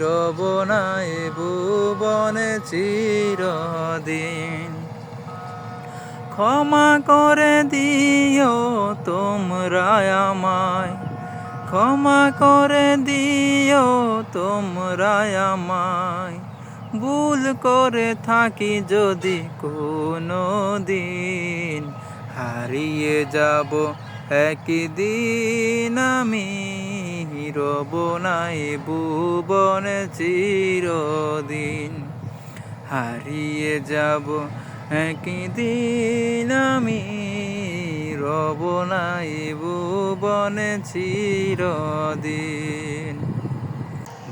রব নাই ভুবনে চিরদিন। ক্ষমা করে দিও তোমরা আমায়। ক্ষমা করে দিও তোমরা আমায়। ভুল করে থাকি যদি কোনো দিন। হারিয়ে যাব একদিন আমি। রব নাই ভুবন চিরদিন। হারিয়ে যাব একদিন আমি রব নাই ভুবন চিরদিন।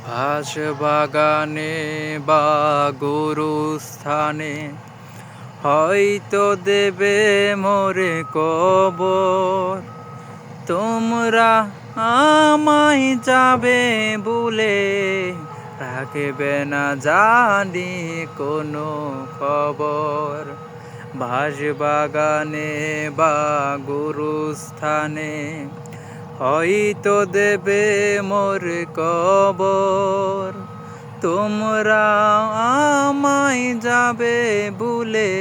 ভাস বাগানে বা গরুস্থানে, হয়তো দেবে মোরে কবর। তোমরা আমায় যাবে বলে রাখবে না জানি কোনো খবর। বাগানে বা গুরুস্থানে হয়তো দেবে মোর কবর। তোমরা আমায় যাবে বলে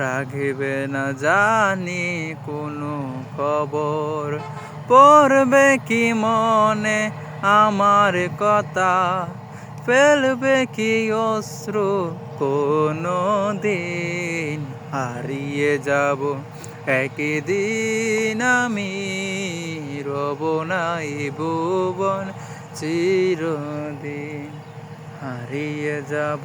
রাখবে না জানি কোনো খবর। পড়বে কি মনে আমার কথা? ফেলবে কি অশ্রু কোনো দিন? হারিয়ে যাব একদিন আমি, রব নাই ভুবন চিরদিন। হারিয়ে যাব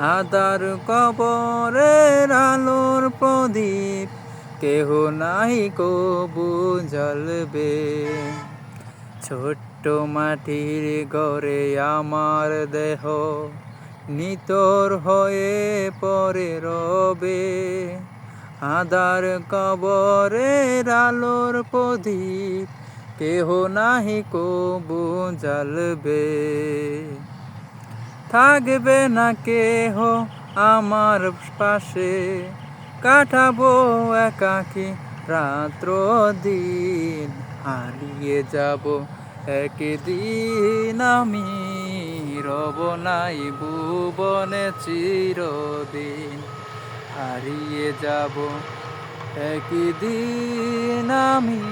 আদার কবরের আলোর প্রদীপ, কেহ নাই কবু জ্বলবে। ছোট্ট মাটির গড়ে আমার দেহ, নিতর হয়ে পরে রবে। আদার কবরের আলোর প্রদীপ, কেহ নাহি কবু জ্বলবে। থাকবে না কেহ আমার পাশে। কাটাবো একাকি রাত্র দিন হারিয়ে যাব একদিন আমি। রব নাই ভুবনে চিরদিন, হারিয়ে যাব একদিন আমি।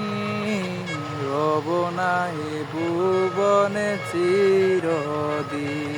রব নাই ভুবনে চিরদিন।